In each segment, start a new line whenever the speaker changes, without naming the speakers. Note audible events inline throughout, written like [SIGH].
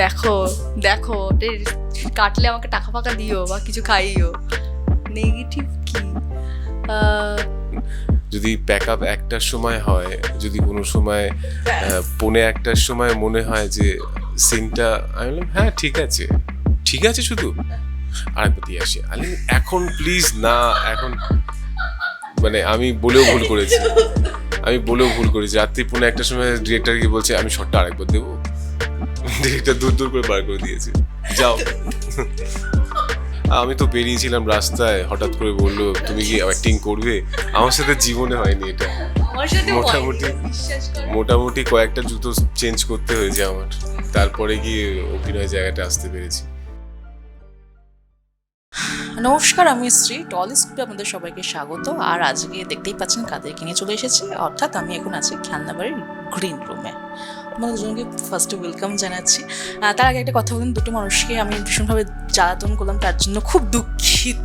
দেখো দেখো কাটলে আমাকে টাকা ফাকা দিও বা কিছু খাইও। নেগেটিভ কি?
যদি প্যাক আপ একটার সময় হয় যদি কোনো সময় পৌনে একটার সময় মনে হয় যে সিনটা আমি বললাম হ্যাঁ ঠিক আছে। ঠিক আছে শুধু? আরেকবার দিয়ে আসি। আমি এখন প্লিজ না এখন মানে আমি বলেও ভুল করেছি। আমি বলেও ভুল করেছি। রাত্রি পৌনে একটার সময় ডিরেক্টর গিয়ে বলছে আমি শটটা আরেকবার দেবো। ডিরেক্টর দূর দূর করে বার করে দিয়েছে। যাও। আমি তো বেরিয়েছিলাম রাস্তায় হঠাৎ করে বলল তুমি কি অ্যাক্টিং করবে? আমার সাথে জীবনে হয়নি এটা। মোটামুটি মোটামুটি কয়েকটা জুতো চেঞ্জ করতে হয়েছে আমার। তারপরে গিয়ে অভিনয় জায়গাটা আসতে পেরেছি।
নমস্কার আমি শ্রী টল স্কুলে আপনাদের সবাইকে স্বাগত। আর আজকে দেখতেই পাচ্ছেন কাদেরকে নিয়ে চলে এসেছি। অর্থাৎ আমি এখন আছি খেলনাবাড়ির গ্রিন রুমে তোমাদের দুজনকে ফার্স্টে ওয়েলকাম জানাচ্ছি। তার আগে একটা কথা বলুন, দুটো মানুষকে আমি ভীষণভাবে জ্বালাতন করলাম, তার জন্য খুব দুঃখিত।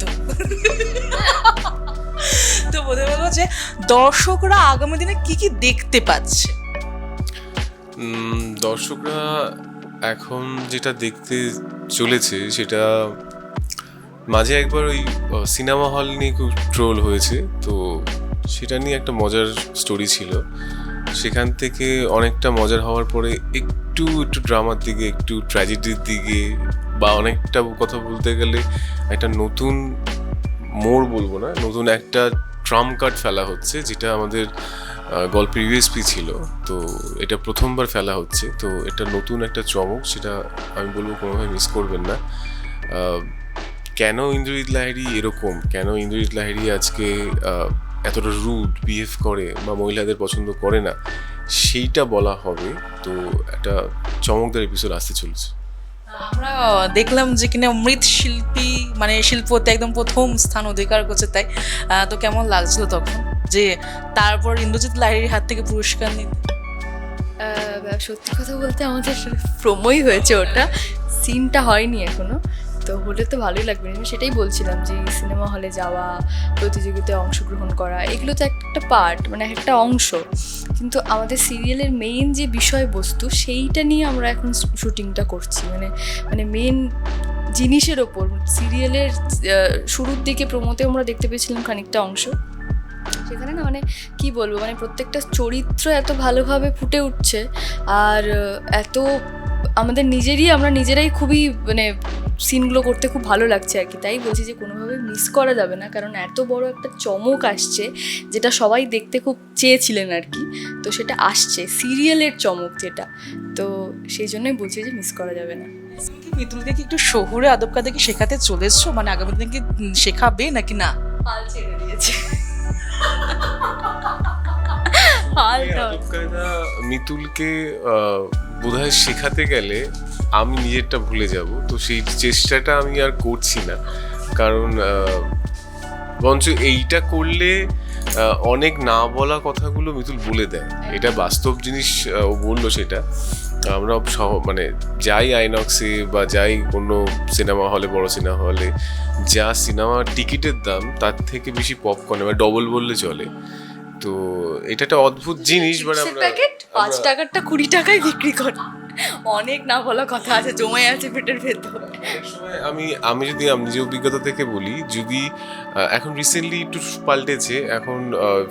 তো বলতে বলব যে দর্শকরা আগামী দিনে কি কি দেখতে পাচ্ছে?
দর্শকরা এখন যেটা দেখতে চলেছে, সেটা মাঝে একবার ওই সিনেমা হল নিয়ে খুব ট্রোল হয়েছে, তো সেটা নিয়ে একটা মজার স্টোরি ছিল। সেখান থেকে অনেকটা মজার হওয়ার পরে একটু একটু ড্রামার দিকে, একটু ট্র্যাজেডির দিকে বা অনেকটা কথা বলতে গেলে একটা নতুন মোড় বলব না, নতুন একটা ট্রাম কার্ড ফেলা হচ্ছে যেটা আমাদের গল্পের ইউএসপি ছিল। তো এটা প্রথমবার ফেলা হচ্ছে। তো এটা নতুন একটা চমক সেটা আমি বলব কোনোভাবে মিস করবেন না। কেন ইন্দ্রজিৎ লাহিড়ি এরকম? কেন ইন্দ্রজিৎ লাহিড়ি আজকে এতটা রুড বিহেভ করে বা মহিলাদের পছন্দ করে না সেইটা বলা হবে। তো একটা চমকদার এপিসোড আসতে চলেছে।
আমরা দেখলাম যে কিনা মৃৎশিল্পী মানে শিল্পতে একদম প্রথম স্থান অধিকার করছে তাই তো কেমন লাগছিল তখন? যে তারপর ইন্দ্রজিৎ লাহিড়ির হাত থেকে পুরস্কার নিতে
আহ, সত্যি কথা বলতে আমাদের প্রোমোই হয়েছে ওটা। সিনটা হয়নি এখনও। তো হলে তো ভালোই লাগবে। আমি সেটাই বলছিলাম যে সিনেমা হলে যাওয়া, প্রতিযোগিতায় অংশগ্রহণ করা, এগুলো তো একটা পার্ট মানে একটা অংশ। কিন্তু আমাদের সিরিয়ালের মেইন যে বিষয়বস্তু, সেইটা নিয়ে আমরা এখন শুটিংটা করছি। মানে মানে মেন জিনিসের ওপর, সিরিয়ালের শুরুর দিকে প্রমোতে আমরা দেখতে পেয়েছিলাম খানিকটা অংশ। সেখানে না মানে কি বলব মানে প্রত্যেকটা চরিত্র এত ভালোভাবে ফুটে উঠছে, আর এত আমাদের নিজেরই, আমরা নিজেরাই খুবই মানে সিনগুলো করতে খুব ভালো লাগছে আর কি। তাই বলছি যে কোনোভাবে মিস করা যাবে না কারণ এত বড় একটা চমক আসছে যেটা সবাই দেখতে খুব চেয়েছিলেন আর কি। তো সেটা আসছে সিরিয়ালের চমক যেটা। তো সেই জন্যই বলছি যে মিস করা যাবে না।
কি মিতুলকে কি একটু শহুরে আদব কাদে কি শেখাতে চলেছো মানে আগামী দিনে কি শেখাবে নাকি না?
হাল ছেড়ে দিয়েছে।
মিতুলকে বোধহয় শেখাতে গেলে আমি নিজেরটা ভুলে যাব। তো সেই চেষ্টাটা আমি আর করছি না। কারণ আহ, বরঞ্চ এইটা করলে অনেক না বলা কথাগুলো মিতুল বলে দেয়। এটা বাস্তব জিনিস ও বলল সেটা। আমরা সহ মানে যাই আইনক্সে বা যাই কোনো সিনেমা হলে বড় সিনেমা হলে যা সিনেমা টিকিটের দাম তার থেকে বেশি পপকর্ন বা ডবল বললে চলে। তো এটা একটা অদ্ভুত জিনিস মানে আমরা
পাঁচ টাকারটা কুড়ি টাকায় বিক্রি করে। অনেক না বলা কথা আছে জমে আছে পেটের ভেতর।
আমি আমি যদি, আমি নিজের অভিজ্ঞতা থেকে বলি, যদি এখন রিসেন্টলি একটু পাল্টেছে, এখন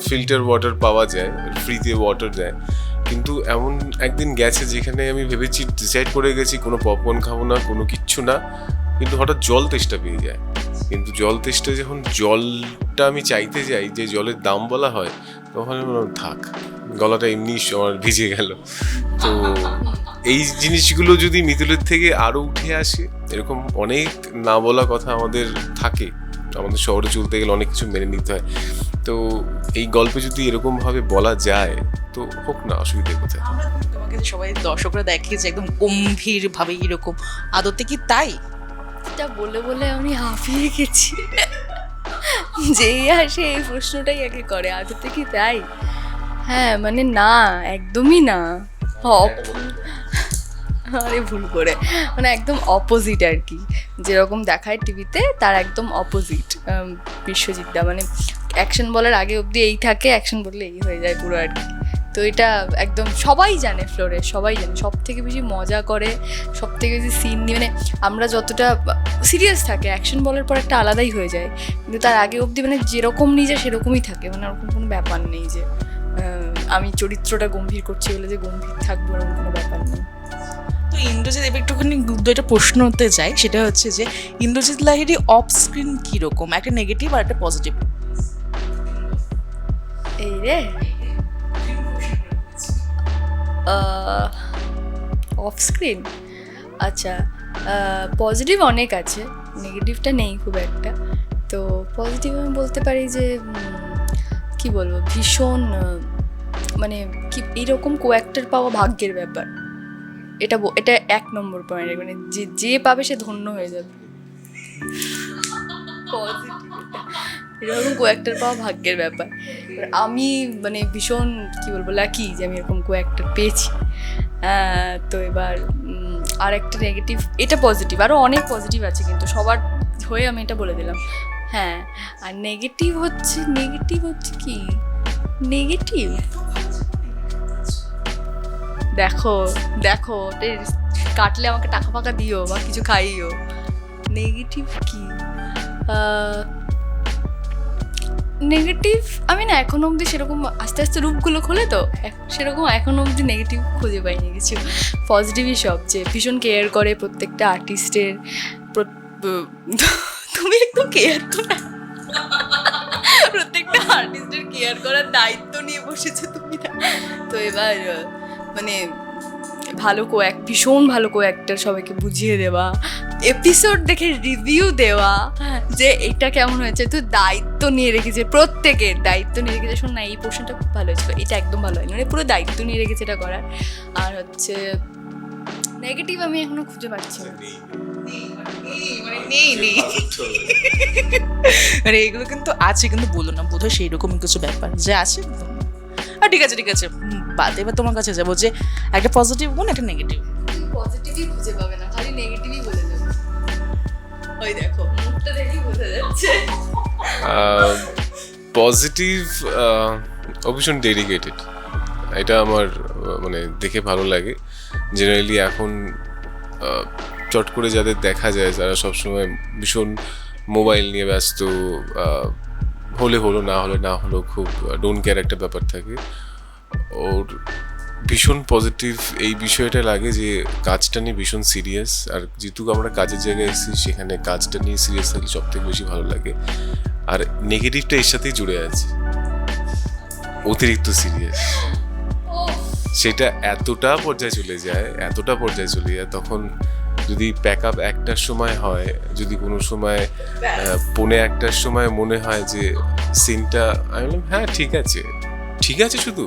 ফিল্টার ওয়াটার পাওয়া যায় ফ্রিতে ওয়াটার দেয়, কিন্তু এমন একদিন গেছে যেখানে আমি ভেবেছি ডিসাইড করে গেছি, কোনো পপকর্ন খাব না, কোনো কিচ্ছু না, কিন্তু হঠাৎ জল তেষ্টা পেয়ে যায়। কিন্তু জল তেষ্টা, যখন জলটা আমি চাইতে যাই, যে জলের দাম বলা হয়, তখন থাক। গলাটা এমনি আমার ভিজে গেল। তো এই জিনিসগুলো যদি মিতুলের থেকে আরও উঠে আসে এরকম অনেক না বলা কথা আমাদের থাকে। আমাদের শহরে চলতে গেলে অনেক কিছু মেনে নিতে হয়। তো এই গল্পে যদি এরকমভাবে বলা যায় তো হোক না অসুবিধে কোথায়।
তোমাকে সবাই দর্শকরা দেখে যে একদম গম্ভীরভাবে এরকম আদতে কি তাই?
এটা বলে বলে আমি হাঁপিয়ে গেছি। যেই আসে এই প্রশ্নটাই আগে করে আদতে কি তাই? হ্যাঁ মানে না, একদমই না। আরে ভুল করে। মানে একদম অপোজিট আর কি। যেরকম দেখায় টিভিতে, তার একদম অপোজিট বিশ্বজিৎ দা মানে অ্যাকশন বলার আগে অবধি এই থাকে অ্যাকশন বললে এই হয়ে যায় পুরো আর কি। তো এটা একদম সবাই জানে ফ্লোরে সবাই জানে। সব থেকে বেশি মজা করে সব থেকে বেশি সিন নিয়ে মানে আমরা যতটা সিরিয়াস থাকে অ্যাকশন বলার পর একটা আলাদাই হয়ে যায়। কিন্তু তার আগে অবধি মানে যেরকম নিজে সেরকমই থাকে। মানে ওরকম কোনো ব্যাপার নেই যে। আমি চরিত্রটা গম্ভীর করছি বলে যে গম্ভীর থাকব এরকম কোনো ব্যাপার নেই।
তো ইন্দ্রজিৎ এবার একটুখানি দুইটা প্রশ্নতে যাই সেটা হচ্ছে যে ইন্দ্রজিৎ লাহিড়ি অফ স্ক্রিন কীরকম? একটা নেগেটিভ আর একটা পজিটিভ
এই রে। অফ স্ক্রিন আচ্ছা পজিটিভ অনেক আছে নেগেটিভটা নেই খুব একটা। তো পজিটিভ আমি বলতে পারি যে কি বলব ভীষণ মানে কি এইরকম কো অ্যাক্টার পাওয়া ভাগ্যের ব্যাপার। এটা এটা এক নম্বর পয়েন্ট মানে যে যে পাবে সে ধন্য হয়ে যাবে। এরকম কো অ্যাক্টার পাওয়া ভাগ্যের ব্যাপার। আমি মানে ভীষণ কি বলব লাকি যে আমি এরকম কো অ্যাক্টার পেয়েছি তো এবার আর একটা নেগেটিভ এটা পজিটিভ আরও অনেক পজিটিভ আছে কিন্তু সবার হয়ে আমি এটা বলে দিলাম। হ্যাঁ আর নেগেটিভ হচ্ছে নেগেটিভ হচ্ছে কি? নেগেটিভ দেখো দেখো কাটলে আমাকে টাকা ফাকা দিও বা কিছু খাইও। নেগেটিভ কি? নেগেটিভ আমি না এখন অবধি সেরকম আস্তে আস্তে রূপগুলো খোলে তো সেরকম এখন অবধি নেগেটিভ খুঁজে পাইনি কিছু। পজিটিভই সব যে ভীষণ কেয়ার করে প্রত্যেকটা আর্টিস্টের [LAUGHS] তুমি একদম কেয়ার করে প্রত্যেকটা আর্টিস্টের কেয়ার করার দায়িত্ব নিয়ে বসেছো তুমি না। তো এবার মানে ভালো কো এক ভীষণ ভালো কো অ্যাক্টার সবাইকে বুঝিয়ে দেওয়া এপিসোড দেখে রিভিউ দেওয়া যে এটা কেমন হয়েছে তো দায়িত্ব নিয়ে রেখেছে প্রত্যেকের দায়িত্ব নিয়ে রেখেছে। শোন না এই পোর্শনটা খুব ভালো হয়েছিল এটা একদম ভালো হয়নি মানে পুরো দায়িত্ব নিয়ে রেখেছে এটা করার। আর হচ্ছে নেগেটিভ আমি এখনও খুঁজে পাচ্ছি না।
মানে নেই নেই মানে এগুলো কিন্তু আছে কিন্তু বলো না বোধহয় সেই রকম কিছু ব্যাপার যে আছে ঠিক আছে ঠিক আছে। বাদ এবার তোমার কাছে যাব যে একটা পজিটিভ গুণ একটা নেগেটিভ
পজিটিভই খুঁজে পাবে না খালি নেগেটিভই বলে দেবে। ওই দেখো মুখটা দেখেই বোঝা যাচ্ছে।
পজিটিভ ভীষণ ডেডিকেটেড এটা আমার মানে দেখে ভালো লাগে। জেনারেলি এখন চট করে যাদের দেখা যায় যারা সবসময় ভীষণ মোবাইল নিয়ে ব্যস্ত আহ, হলে হলো না হলে না হলো খুব ডোন্ট কেয়ার একটা ব্যাপার থাকে। ওর ভীষণ পজিটিভ এই বিষয়টা লাগে যে কাজটা নিয়ে ভীষণ সিরিয়াস আর যেহেতু আমরা কাজের জায়গায় এসেছি সেখানে কাজটা নিয়ে সিরিয়াস থাকলে সব থেকে বেশি ভালো লাগে। আর নেগেটিভটা এর সাথেই জুড়ে আছে। অতিরিক্ত সিরিয়াস সেটা এতটা পর্যায়ে চলে যায় এতটা পর্যায়ে চলে যায় তখন যদি প্যাক আপ একটার সময় হয় যদি কোনো সময় পৌনে একটার সময় মনে হয় যে সিনটা আমি বললাম হ্যাঁ ঠিক আছে। ঠিক আছে শুধু।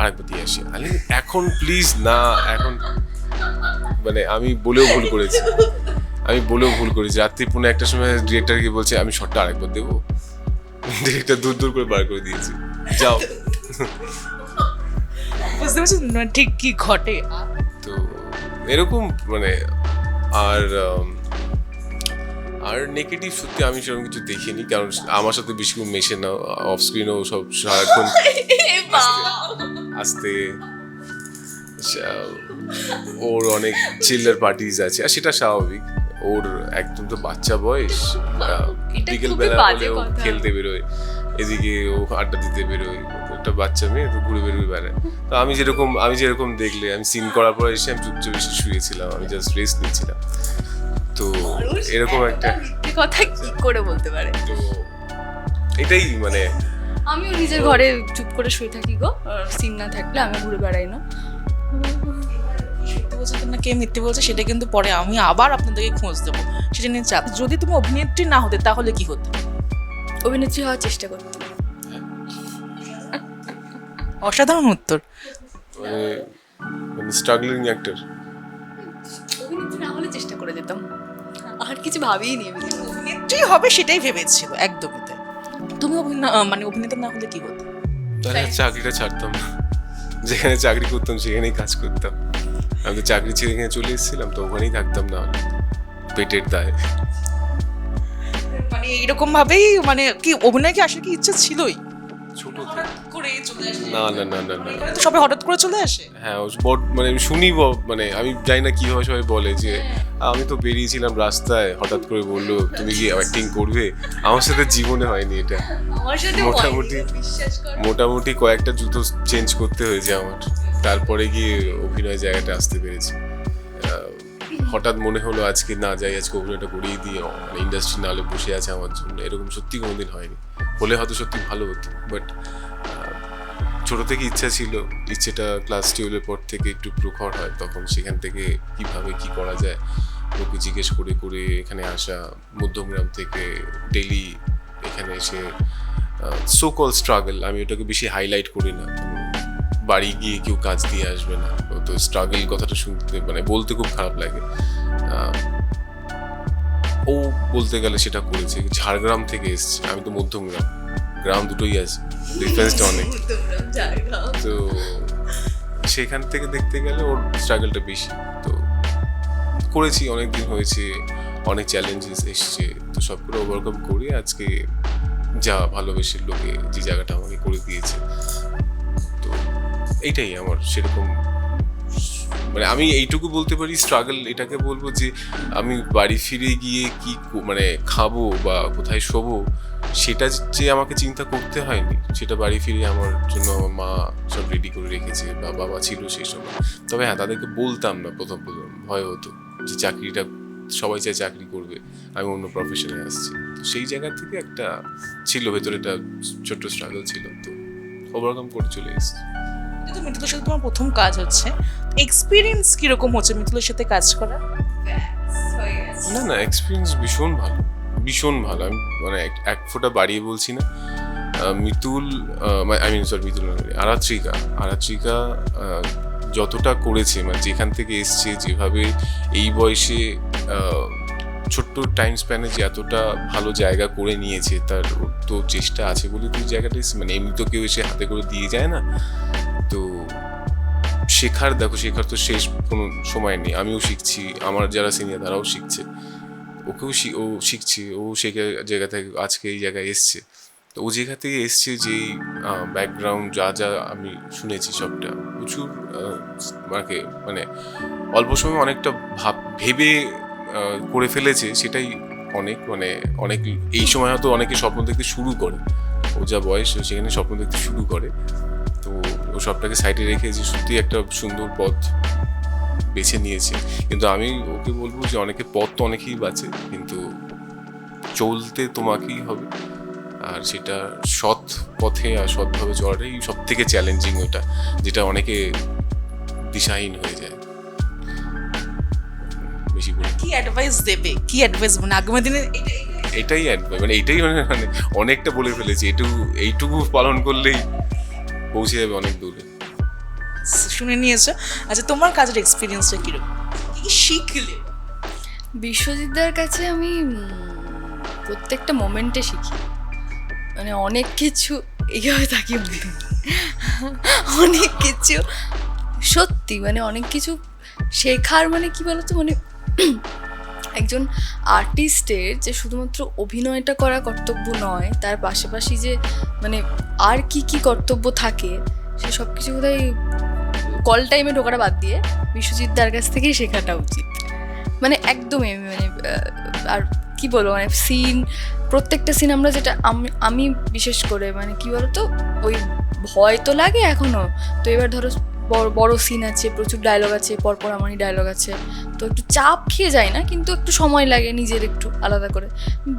আরেকবার দিয়ে আসি। আমি এখন প্লিজ না এখন মানে আমি বলেও ভুল করেছি। আমি বলেও ভুল করেছি। রাত্রি পৌনে একটার সময় ডিরেক্টরকে বলছে আমি শটটা আরেকবার দেবো। ডিরেক্টর দূর দূর করে বার করে দিয়েছি। যাও।
বুঝতে পারছি ঠিক কি ঘটে?
তো এরকম মানে আর আর নেগেটিভ সত্যি আমি সেরকম কিছু দেখিনি কারণ আমার সাথে বেশি কেউ মেশে না অফ স্ক্রিনেও সব সারাক্ষণ [LAUGHS] আসতে ওর অনেক চিল্লার পার্টিজ আছে আর সেটা স্বাভাবিক ওর একদম তো বাচ্চা বয়স বিকেল বেলা খেলতে বেরোয় এদিকে ও আড্ডা দিতে বেরোয় একটা বাচ্চা মেয়ে তো ঘুরে বেরোয় বেড়ায় তো আমি যেরকম আমি যেরকম দেখলে আমি সিন করার পর এসে আমি চুপচাপ এসে শুয়েছিলাম আমি জাস্ট রেস্ট নিচ্ছিলাম। তো এরকম একটা
কথা কি করে বলতে পারে?
তো এটাই মানে
আমিও নিজের ঘরে চুপ করে শুয়ে থাকি গো সিন না থাকলে আমি ঘুরে বেড়াই না।
বলছে না কে মিথ্যে বলছে সেটা কিন্তু পরে আমি আবার আপনাদেরকে খোঁজ দেবো। সেটা নিয়ে চাপ যদি তুমি অভিনেত্রী না হতে তাহলে কি হতো?
অভিনেত্রী হওয়ার চেষ্টা করতাম।
অসাধারণ উত্তর।
মানে মানে স্ট্রাগলিং অ্যাক্টর
অভিনেত্রী না হলে চেষ্টা করে যেতাম। আর কিছু ভাবিই নি।
অভিনেত্রী হবে সেটাই ভেবেছিল একদমই তাই তুমি অভিনয় মানে অভিনেতা না হলে কি হতো?
তাহলে চাকরিটা ছাড়তাম যেখানে চাকরি করতাম সেখানেই কাজ করতাম। আমি তো চাকরি ছেড়ে এখানে চলে এসেছিলাম তো ওখানেই থাকতাম না। পেটের দায়।
মানে এইরকম ভাবেই মানে কি অভিনয় কি আসলে কি ইচ্ছা ছিলই?
ছোট থেকে।
চলে আসে।
না না না না না।
এখানে তো সবাই হঠাৎ করে চলে আসে?
হ্যাঁ ও মানে শুনি মানে আমি জানি না কীভাবে সবাই বলে যে আমি তো বেরিয়েছিলাম রাস্তায় হঠাৎ করে বলল তুমি কি অ্যাক্টিং করবে? আমার সাথে জীবনে হয়নি এটা। মোটামুটি মোটামুটি কয়েকটা জুতো চেঞ্জ করতে হয়েছে আমার। তারপরে গিয়ে অভিনয় জায়গাটা আসতে পেরেছি। হঠাৎ মনে হলো আজকে না যাই আজকে অভিনয়টা করিয়ে দিয়ে মানে ইন্ডাস্ট্রি না হলে বসে আছে আমার জন্য। এরকম সত্যি কোনোদিন হয়নি। হলে হয়তো সত্যি ভালো হতো বাট ছোট থেকে ইচ্ছা ছিল, ইচ্ছেটা ক্লাস টুয়েলভের পর থেকে একটু প্রখর হয়, তখন সেখান থেকে কীভাবে কি করা যায় লোকে জিজ্ঞেস করে করে এখানে আসা, মধ্যমগ্রাম থেকে ডেলি এখানে এসে সো কল স্ট্রাগল আমি ওটাকে বেশি হাইলাইট করি না। বাড়ি গিয়ে কেউ কাজ দিয়ে আসবে না, তো স্ট্রাগল কথাটা শুনতে মানে বলতে খুব খারাপ লাগে। ও বলতে গেলে সেটা করেছে, ঝাড়গ্রাম থেকে এসছে, আমি তো মধ্যমগ্রাম। গ্রাম দুটোই আছে ডিফারেন্সটা অনেক তো সেখান থেকে দেখতে গেলে ওর স্ট্রাগলটা বেশি। তো করেছি অনেক দিন হয়েছে অনেক চ্যালেঞ্জেস এসছে তো সবগুলো ওভারকাম করে আজকে যা ভালোবেসে লোকে যে জায়গাটা আমাকে করে দিয়েছে। তো এইটাই আমার সেরকম মানে আমি এইটুকু বলতে পারি স্ট্রাগল এটাকে বলব যে আমি বাড়ি ফিরে গিয়ে কি মানে খাব বা কোথায় শোবো সেটা যে আমাকে চিন্তা করতে হয়নি সেটা বাড়ি ফিরে আমার জন্য আমার মা সব রেডি করে রেখেছে বা বাবা ছিল সেই সময়। তবে হ্যাঁ তাদেরকে বলতাম না প্রথম প্রথম ভয় হতো যে চাকরিটা সবাই চায় চাকরি করবে আমি অন্য প্রফেশনে আসছি। তো সেই জায়গা থেকে একটা ছিল ভেতরে একটা ছোট্ট স্ট্রাগল ছিল তো ওভারকাম করে চলে এসেছি।
কিন্তু মিথুলের সাথে তোমার প্রথম কাজ হচ্ছে এক্সপিরিয়েন্স কীরকম হচ্ছে মিথুলের সাথে কাজ করা
না না এক্সপিরিয়েন্স ভীষণ ভালো। ভীষণ ভালো। আমি মানে এক- ফোঁটা বাড়িয়ে বলছি না। Mitul I mean sorry Mitul Aratrika. Aratrika যতটা করেছে মানে যেখান থেকে এসছে, যেভাবে এই বয়সে ছোট্ট টাইম স্প্যানে যে এতটা ভালো জায়গা করে নিয়েছে, তার তো চেষ্টা আছে বলে তুই জায়গাটা মানে এমনি তো কেউ এসে হাতে করে দিয়ে যায় না। তো শেখার, দেখো, শেখার তো শেষ কোনো সময় নেই। আমিও শিখছি, আমার যারা সিনিয়র তারাও শিখছে। ওকেও ও শিখছে, ও সে জায়গা থেকে আজকে এই জায়গায় এসছে। তো ও জায়গা থেকে এসছে, যেই ব্যাকগ্রাউন্ড যা যা আমি শুনেছি সবটা, প্রচুর আমাকে মানে অল্প সময় অনেকটা ভাব, ভেবে করে ফেলেছে, সেটাই অনেক মানে অনেক, এই সময় হয়তো অনেকে স্বপ্ন দেখতে শুরু করে। ও যা বয়স সেখানে স্বপ্ন দেখতে শুরু করে। তো ও সবটাকে সাইডে রেখে যে সত্যি একটা সুন্দর পথ বেছে নিয়েছে। কিন্তু আমি ওকে বলব যে অনেকে পথ তো অনেকেই বাঁচে কিন্তু চলতে তোমাকেই হবে। আর সেটা সৎ পথে আর সৎভাবে চলাটাই সব থেকে চ্যালেঞ্জিং ওটা যেটা অনেকে দিশাহীন হয়ে যায়। বেশি বলি
কি অ্যাডভাইস দেবে? কি অ্যাডভাইস মানে আগামী দিনে এটা- এটা-
এটাই advice, মানে এটাই মানে মানে অনেকটা বলে ফেলেছি এটুকু এইটুকু পালন করলেই পৌঁছে যাবে অনেক দূরে।
শুনে নিয়েছো। আচ্ছা তোমার কাজের এক্সপিরিয়েন্সটা কীরকম? কি শিখলে?
বিশ্বজিৎদার কাছে আমি প্রত্যেকটা মোমেন্টে শিখি। মানে অনেক কিছু, এইভাবে থাকি অনেক কিছু, সত্যি মানে অনেক কিছু শেখার মানে কি বলতো মানে একজন আর্টিস্টের যে শুধুমাত্র অভিনয়টা করা কর্তব্য নয়, তার পাশাপাশি যে মানে আর কি কি কর্তব্য থাকে, সে সব কিছু বোধহয় কল টাইমে ঢোকাটা বাদ দিয়ে বিশ্বজিৎ দার কাছ থেকেই শেখাটা উচিত। মানে একদমই মানে আর কি বলব মানে সিন প্রত্যেকটা সিন আমরা যেটা আমি আমি বিশেষ করে মানে কি বলতো, ওই ভয় তো লাগে এখনও। তো এবার ধরো বড় বড় সিন আছে, প্রচুর ডায়লগ আছে, পরপর আমারই ডায়লগ আছে। তো একটু চাপ খেয়ে যায় না, কিন্তু একটু সময় লাগে নিজের একটু আলাদা করে।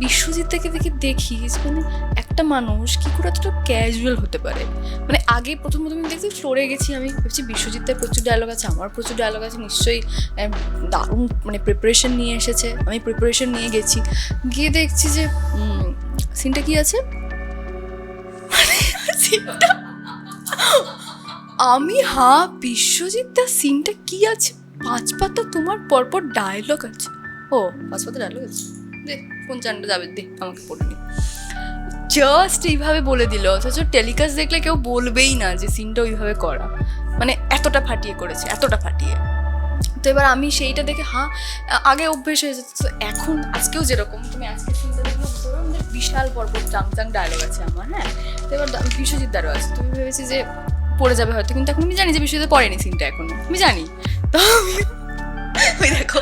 বিশ্বজিৎ থেকে দেখে, দেখি মানে একটা মানুষ কি করে এতটা ক্যাজুয়াল হতে পারে? মানে আগে প্রথম প্রথম দেখছি ফ্লোরে গেছি আমি, ভাবছি বিশ্বজিতের প্রচুর ডায়লগ আছে, আমার প্রচুর ডায়লগ আছে, নিশ্চয়ই দারুণ মানে প্রিপারেশন নিয়ে এসেছে। আমি প্রিপারেশন নিয়ে গেছি। গিয়ে দেখছি যে সিনটা কি আছে? মানে সিনটা আমি হা বিশ্বজিৎ দা সিনটা কি আছে? পাঁচ পাতা তোমার পরপর ডায়লগ আছে। ও পাঁচ পাতা ডায়লগ আছে? দে, কোন চানটা যাবে? দে, আমাকে পড়ে জাস্ট এইভাবে বলে দিল, অথচ টেলিকাস্ট দেখলে কেউ বলবেই না যে সিনটা ওইভাবে করা। মানে এতটা ফাটিয়ে করেছে, এতটা ফাটিয়ে। তো এবার আমি সেইটা দেখে হ্যাঁ আগে অভ্যেস হয়ে যেত। তো এখন আজকেও যেরকম, তুমি আজকে সিনটা দেখলে বিশাল পর্বত চাং চাং ডায়লগ আছে আমার হ্যাঁ? তো এবার বিশ্বজিৎ দারও আছে। তুমি ভেবেছি যে পড়ে যাবে হয়তো, কিন্তু এখন আমি জানি যে বিশ্বজিৎ পড়েনি সিনটা এখন। আমি জানি। তো ওই দেখো।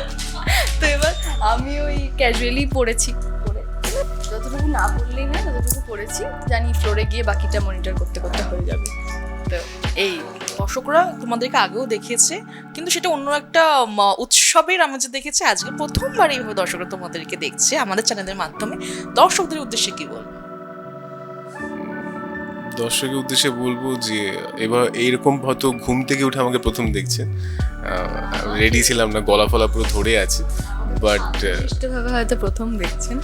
তো এবার আমি ওই ক্যাজুয়ালি পড়েছি। পড়ে যতটুকু না পড়লেই না ততটুকু পড়েছি। জানি ফ্লোরে গিয়ে বাকিটা মনিটর করতে করতে হয়ে যাবে। তো এই
দর্শকরা তোমাদেরকে আগেও দেখিয়েছে, কিন্তু সেটা অন্য একটা উৎসবের আমি যে দেখেছি, আজকে প্রথমবার এইভাবে দর্শকরা তোমাদেরকে দেখছে আমাদের চ্যানেলের মাধ্যমে। দর্শকদের উদ্দেশ্যে কি বল
দর্শকের উদ্দেশ্যে বলব যে এবার এইরকম হয়তো ঘুম থেকে উঠে আমাকে প্রথম দেখছে রেডি ছিলাম না গলা ফলা পুরো ধরে আছে। বাট
নিশ্চিতভাবে হয়তো প্রথম দেখছেন।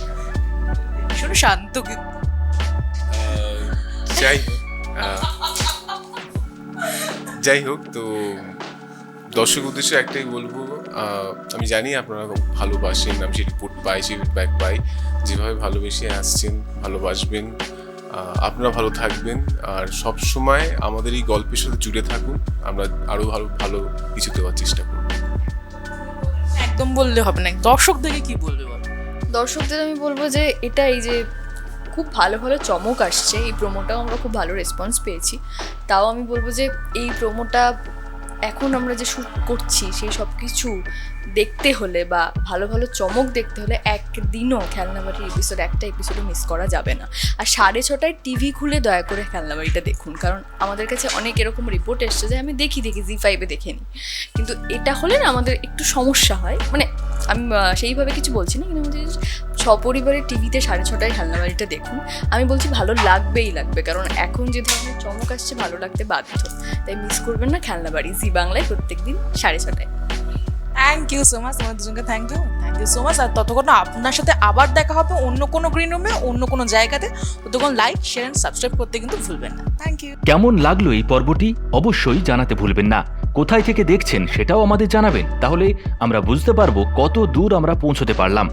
ভীষণ শান্ত
যাই হোক, যাই হোক তো দর্শক উদ্দেশ্যে একটাই বলব আমি জানি আপনারা খুব ভালোবাসেন আমি রিপোর্ট পাই সেই ফিডব্যাক পাই। যেভাবে ভালোবেসে আসছেন ভালোবাসবেন আপনারা ভালো থাকবেন। আর সব সময় আমাদের এই গল্পের সাথে জুড়ে থাকুন। আমরা আরও ভালো ভালো কিছু দেওয়ার চেষ্টা করব।
একদম বললে হবে না। দর্শকদেরকে কি বলবে বল?
দর্শকদের আমি বলব যে এটা এই যে খুব ভালো ভালো চমক আসছে। এই প্রোমোটাও আমরা খুব ভালো রেসপন্স পেয়েছি। তাও আমি বলব যে এই প্রোমোটা এখন আমরা যে শ্যুট করছি, সেই সব কিছু দেখতে হলে বা ভালো ভালো চমক দেখতে হলে একদিনও খেলনাবাড়ির এপিসোড একটা এপিসোডও মিস করা যাবে না। আর সাড়ে ছটায় টিভি খুলে দয়া করে খেলনাবাড়িটা দেখুন, কারণ আমাদের কাছে অনেক এরকম রিপোর্ট এসছে যে আমি দেখি দেখি জি ফাইভে দেখে নিই। কিন্তু এটা হলে না আমাদের একটু সমস্যা হয়। মানে আমি সেইভাবে কিছু বলছি না, কিন্তু আমাদের সপরিবারে টিভিতে সাড়ে ছটায় খেলনাবাড়িটা দেখুন, আমি বলছি ভালো লাগবেই লাগবে, কারণ এখন যে ধরনের চমক আসছে, ভালো লাগতে বাধ্য। তাই মিস করবেন না, খেলনাবাড়ি, জি বাংলায় প্রত্যেকদিন সাড়ে ছটায়।
থ্যাংক ইউ সো মাচ তোমার দুজনকে thank you thank you so much আর ততক্ষণ আপনার সাথে আবার দেখা হবে অন্য কোনো গ্রিন রুমে অন্য কোনো জায়গাতে। ততক্ষণ লাইক শেয়ার অ্যান্ড সাবস্ক্রাইব করতে কিন্তু ভুলবেন না। থ্যাংক ইউ
কেমন লাগল এই পর্বটি? অবশ্যই জানাতে ভুলবেন না। কোথায় থেকে দেখছেন সেটাও আমাদের জানাবেন। তাহলে আমরা বুঝতে পারব কত দূর আমরা পৌঁছতে পারলাম।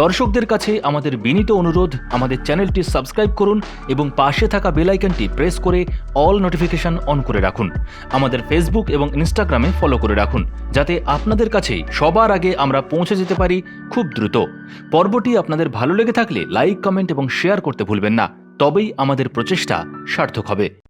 দর্শকদের কাছে আমাদের বিনীত অনুরোধ, আমাদের চ্যানেলটি সাবস্ক্রাইব করুন এবং পাশে থাকা বেল আইকনটি প্রেস করে অল নোটিফিকেশন অন করে রাখুন। আমাদের ফেসবুক এবং ইনস্টাগ্রামে ফলো করে রাখুন, যাতে আপনাদের কাছে সবার আগে আমরা পৌঁছে যেতে পারি খুব দ্রুত। পর্বটি আপনাদের ভালো লেগে থাকলে লাইক, কমেন্ট এবং শেয়ার করতে ভুলবেন না। তবেই আমাদের প্রচেষ্টা সার্থক হবে।